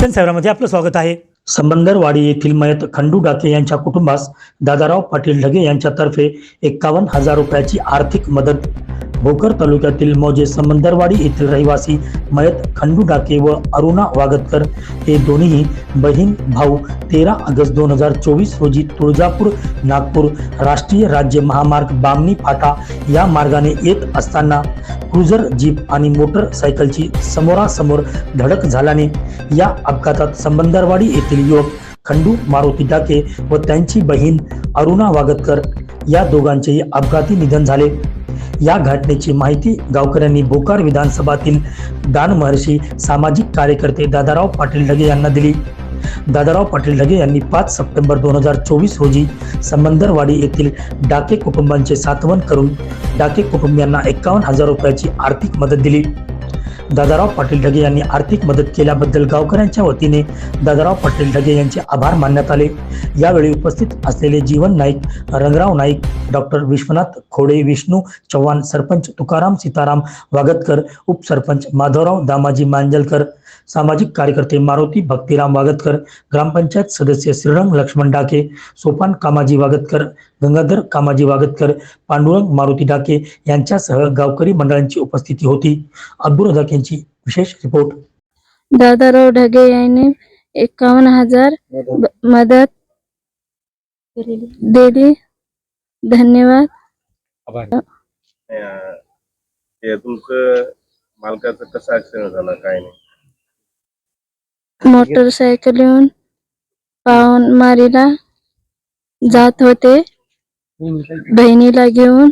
सन सेवामध्ये आपलं स्वागत आहे. संबंदरवाडी येथील मयत खंडू डाके यांच्या कुटुंबास दादाराव पाटील ढगे यांच्यातर्फे एक्कावन्न हजार रुपयाची आर्थिक मदत भोकर तालुक्यातील मौजे समंदरवाडी येथील रहिवासी मयत खंडू डाके व अरुणा वागतकर हे दोन्ही बहीण भाऊ तेरा ऑगस्ट दोन हजार चोवीस रोजी तुळजापूर नागपूर राष्ट्रीय राज्य महामार्ग बामणी फाटा या मार्गाने येत असताना क्रुझर जीप आणि मोटरसायकलची समोरासमोर धडक झाल्याने या अपघातात संबंदरवाडी येथील युवक खंडू मारुती डाके व त्यांची बहीण अरुणा वागतकर या दोघांचेही अपघाती निधन झाले. या घटनेची माहिती गावकऱ्यांनी भोकार विधानसभातील दानमहर्षी सामाजिक कार्यकर्ते दादाराव पाटील ढगे यांना दिली. दादाराव पाटील ढगे यांनी पाच सप्टेंबर दोन हजार चोवीस रोजी समंदरवाडी येथील डाके कुटुंबांचे सातवन करून डाके कुटुंबियांना एकावन्न हजार रुपयाची आर्थिक मदत दिली. दादाराव पाटील ढगे यांनी आर्थिक मदत केल्याबद्दल गावकऱ्यांच्या वतीने दादाराव पाटील ढगे यांचे आभार मानण्यात आले. यावेळी उपस्थित असलेले जीवन नाईक रंगराव नाईक डॉक्टर विश्वनाथ खोडे विष्णू चव्हाण सरपंच तुकाराम सीताराम वागतकर उपसरपंच माधवराव दामाजी मांजलकर सामाजिक कार्यकर्ते मारुती भक्तिराम वागतकर ग्रामपंचायत सदस्य श्रीरंग लक्ष्मण डाके सोपान कामाजी वागतकर गंगाधर कामाजी वागतकर पांडुरंग मारुती डाके यांच्यासह गावकरी मंडळांची उपस्थिती होती. अब्दुल रजाक यांची विशेष रिपोर्ट. दादाराव ढगे यांनी एकावन्न हजार मदत दिली. धन्यवाद. तुमचं मालकाचं कसं ऍक्सिडेंट झाला काय नाही? मोटरसायकल येऊन पावन मारीला जात होते. बहिणीला घेऊन.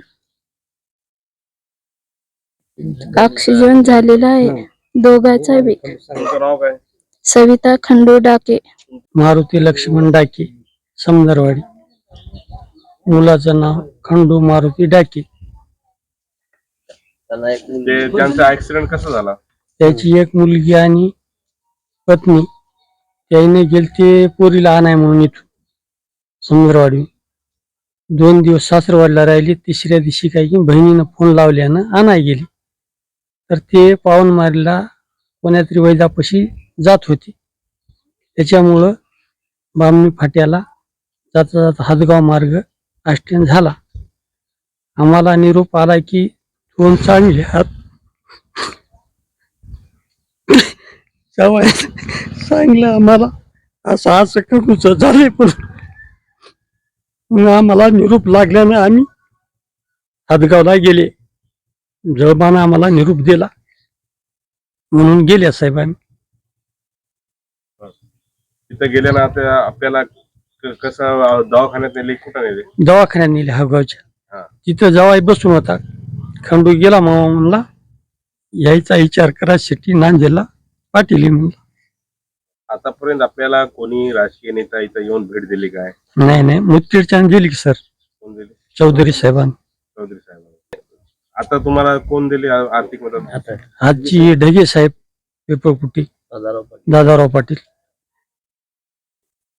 ऑक्सिजन झालेला आहे. दोघाचा बी काय. सविता खंडू डाके. मारुती लक्ष्मण डाके समदरवाडी मुलाचं नाव खंडू मारुती डाके. ते त्यांचा ऍक्सिडेंट कसा झाला? त्याची एक मुलगी आणि पत्नी. त्याने गेलते पोरीला आणाय म्हणून इथून समुद्रवाडी दोन दिवस सासरवाडीला राहिली. तिसऱ्या दिवशी काही की बहिणीनं फोन लावल्यानं आणाय गेली. तर ते पावनमारीला कोण्यातरी वैदापाशी जात होते. त्याच्यामुळं बामणी फाट्याला जाता जाता हातगाव मार्ग ऍक्सिडेंट झाला. आम्हाला निरोप आला की दोन चांगले हात जेव्हा सांगलं आम्हाला. असं असं करूच झालंय पण मग आम्हाला निरूप लागल्यानं आम्ही हातगावला गेले. जळबानं आम्हाला निरूप दिला. म्हणून गेल्या साहेबांनी तिथं गेल्यानं आता आपल्याला क- कसं अं, दवाखान्यात नेले कुठं नेले? दवाखान्यात नेले हातगावच्या हा. तिथं जवाई बसून होता. खंडू गेला मग म्हणला यायचा विचार करायसाठी नांदेडला. पाटील म्हणला आतापर्यंत आपल्याला कोणी राजकीय नेता इथं येऊन भेट दिली काय? नाही नाही. मुत्तीरच्या दिली की सर. कोण दिली? चौधरी साहेबांनी. चौधरी साहेब आता तुम्हाला कोण दिली आ- आर्थिक मदत? आजची ढगे साहेब पेपरकुटी दादाराव पाटील.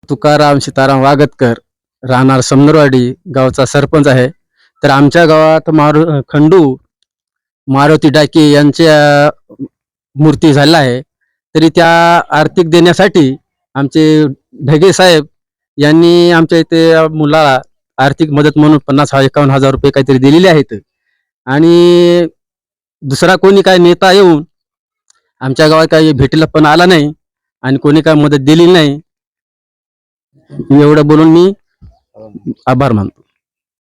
तुकाराम सीताराम वागतकर राहणार समनरवाडी गावचा सरपंच आहे. तर आमच्या गावात मारु खंडू मारुती डाके यांच्या मूर्ती झालेला आहे. तरी त्या आर्थिक देण्यासाठी आमचे ढगे साहेब यांनी आमच्या इथे मुलाला आर्थिक मदत म्हणून पन्नास एकावन्न हजार रुपये काहीतरी दिलेले आहेत. आणि दुसरा कोणी काय नेता येऊन आमच्या गावात काही भेटीला पण आला नाही आणि कोणी काय मदत दिली नाही. एवढं बोलून मी आभार मानतो.